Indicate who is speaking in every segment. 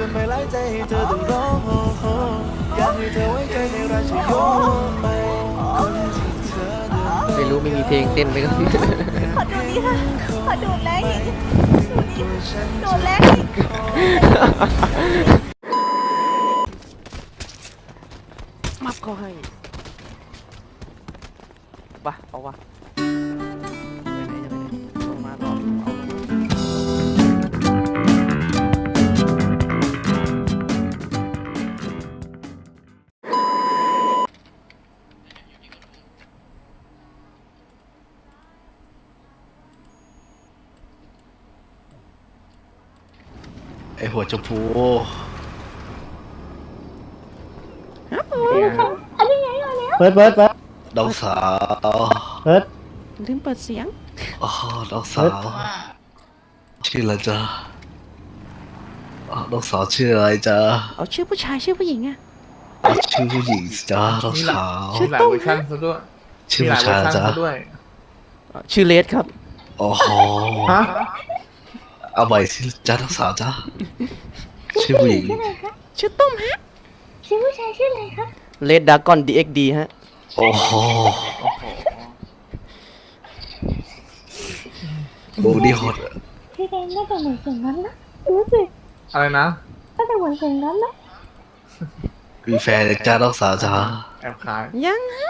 Speaker 1: จนไม่ไล่ใจให้เธอต้องร้องโอ้โหอยากให้เธอไว้ใจในราชโยไปคนที่เธอเดิน
Speaker 2: ไม่รู้ไม่มีเพลงเต้นไปก็
Speaker 3: ขอดูดิค่ะ ขอดูดแรงอีกดูดิดูดแรงอีก
Speaker 2: มับก็ให้ปะเอาวะ
Speaker 4: ไอหัวชมพู
Speaker 5: เปิดเปิดเปิด
Speaker 4: น้องสาว
Speaker 5: เปิด
Speaker 2: ลืมเปิดเสียง
Speaker 4: อ๋อน้องสาว ชื่ออะไรจ๊ะอ๋อน้องสาวชื่ออะไรจ๊ะ
Speaker 2: เอาชื่อผู้ชายชื่อผู้หญิงอะ
Speaker 4: อ๋อชื่อผู้หญิงสิจ๊ะน้องสาว
Speaker 2: ชื่
Speaker 6: มีหลายเวอร์ชันซะด้วย
Speaker 4: ชื่อ
Speaker 6: มีห
Speaker 4: ผู้
Speaker 6: ลายเวอ
Speaker 4: ชาย
Speaker 6: ร์ชัน
Speaker 4: จ๊ะ
Speaker 6: ซะด้วย
Speaker 2: ชื่อเลสครับ
Speaker 4: โอ้โห
Speaker 6: ฮะ
Speaker 4: เอาใหม่สิจ๊ะน้องสาวจ๊ะชื่อผู้หญิง
Speaker 2: ชื่อตุ้มฮะ
Speaker 3: ชื่อผู้ชายชื่ออะไรคะ
Speaker 2: เลดดากอนดีเอ็กดีฮะ
Speaker 4: โอ้โหโอ้นี่โหด
Speaker 3: พี่แดงน่าจะเหมือนเสียงนั้นนะรู้สึก
Speaker 6: อะไรนะ
Speaker 3: น่าจะเหมือนเสียงนั้นนะ
Speaker 4: มีแฟนยังจ๊ะน้องสาวจ๊ะ
Speaker 6: แอบขาย
Speaker 2: ยังฮะ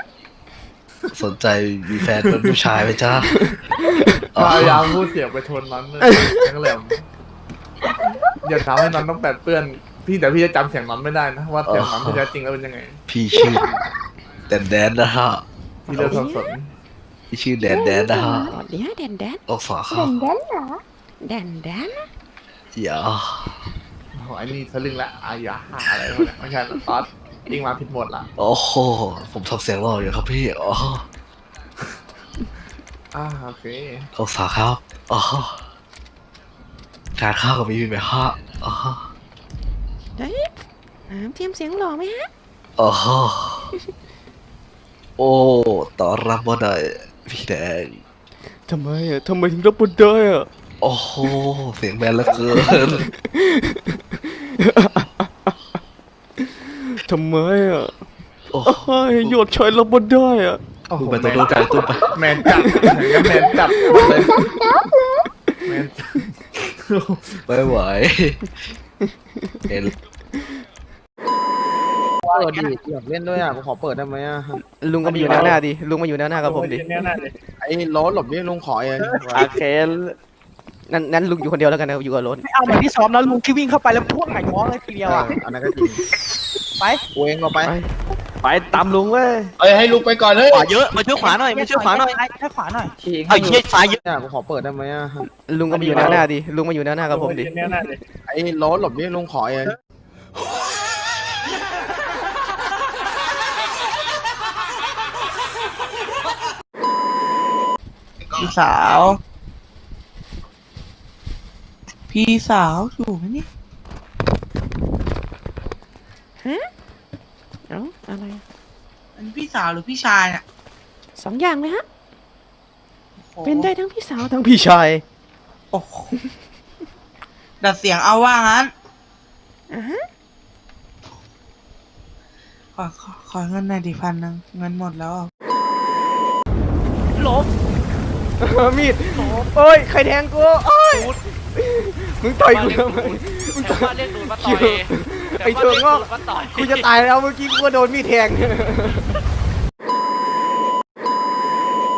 Speaker 4: สนใจมีแฟนเป็นผู้ชายไหมจ๊ะ
Speaker 6: พยายามพูดเสียงไปทนนั้นเลยนั่นแหละอย่าทำให้นั้นต้องแปดเปื้อน พี่แต่พี่จะจำเสียงนั้นไม่ได้นะว่าเสียงนั้นที่แท้จริงแล้วเป็นยังไง
Speaker 4: พี่ชื่อแดนแดนนะฮะ
Speaker 6: พี่เลือกสับสน
Speaker 4: พี่ชื่อแดนแดนนะฮะ
Speaker 2: สวัสดีฮะแดนแดน
Speaker 4: น้องสาวค
Speaker 3: เห
Speaker 4: รั
Speaker 3: มื
Speaker 4: บ
Speaker 3: อนกันเหรอ
Speaker 2: แดนแดน
Speaker 4: อย่า
Speaker 6: โอ้โหไอ้นี่ทะลึ่งละอายาอะไรวะเนี่ยไม่ใช่ละตอ สยิงมาผิดหมดละ
Speaker 4: โอ้โห ผมทำเสียงหล่ออยู่ครับพี่อ๋อ
Speaker 6: อ่าโอเค
Speaker 4: น้องสาวครับอ๋อทานข้าวกับมีไหมฮะอ๋อ
Speaker 2: เฮ้ยถามเทียมเสียงหล่อไหมฮะ
Speaker 4: อ๋อโอ้ตอนรับมาหน่อยพี่แดง
Speaker 2: ทำไมอะทำไมถึงรับบทได้อะ
Speaker 4: โอ้โหเสียงแมนเหลือเกิน
Speaker 2: ทำไมอะ
Speaker 4: โอ้
Speaker 2: เฮ้ยหยดชายรับบทได้อะ
Speaker 6: โอ้โห
Speaker 4: มึงไปตัวดูใจตุ้มไป
Speaker 6: แมนจับอย่างนั้นแมนจับเลยแมนจับ
Speaker 4: ไม่ไหวเห็น
Speaker 7: เปิดดิอยากเล่นด้วยอะกูขอเปิดได้ไหมอะ
Speaker 2: ลุงก็มาอยู่แนวหน้าดิลุงมาอยู่แนวหน้ากับผมดิ
Speaker 7: ไอ้โรถหลบนี่ลุงขอเอง
Speaker 2: โอเคนั้นนั้นลุงอยู่คนเดียวแล้วกันนะอยู่กับรถ
Speaker 8: ไม่เอาเหมือนที่ซ้อมแล้วลุงที่วิ่งเข้าไปแล้วพุ่งหายท้องเลยทีเดียวอะ
Speaker 7: อันนั้นก็จริง
Speaker 8: ไป
Speaker 7: กูเองก็ไป
Speaker 2: ไปตามลุงเว้ย
Speaker 7: เอ้ยให้ลุงไปก่อนเฮ้ย
Speaker 8: ขวาเยอะมาช่วยขวาหน่อยมาช่วยขวาหน่อยให้ขวาหน่อยเอาเชี่ยซ้ายเยอะ
Speaker 7: เนี่ยกูขอเปิดได้ไหมอะ
Speaker 2: ลุงก็มาอยู่แนวหน้าดิลุงมาอยู่แนวหน้ากับผมดิ
Speaker 7: ไอ้โรถหลบนี่ลุงขอเอง
Speaker 8: พี่สาว พี่สาวอยู่ไหมเนี่ย
Speaker 2: เอ้าอะไรอะ
Speaker 8: เป็นพี่สาวหรือพี่ชายเนี่ย
Speaker 2: สองอย่างเลยฮะเป็นได้ทั้งพี่สาวทั้งพี่ชาย
Speaker 8: โอ้โหดัดเสียงเอาว่างั้น
Speaker 2: อ่าฮะ
Speaker 8: ขอขอขอเงินหน่อยดิพันหนึ่งเงินหมดแล้วอะ
Speaker 2: ล้มมีดโอ้ยใครแทงกูโอ้ยมึงต่อยกูทำไมมึงต่อย
Speaker 9: เรียกดูดมาต่อย
Speaker 2: ไอ้ตัวงอกกูจะตายแล้วเมื่อกี้กูก็โดนมีดแทง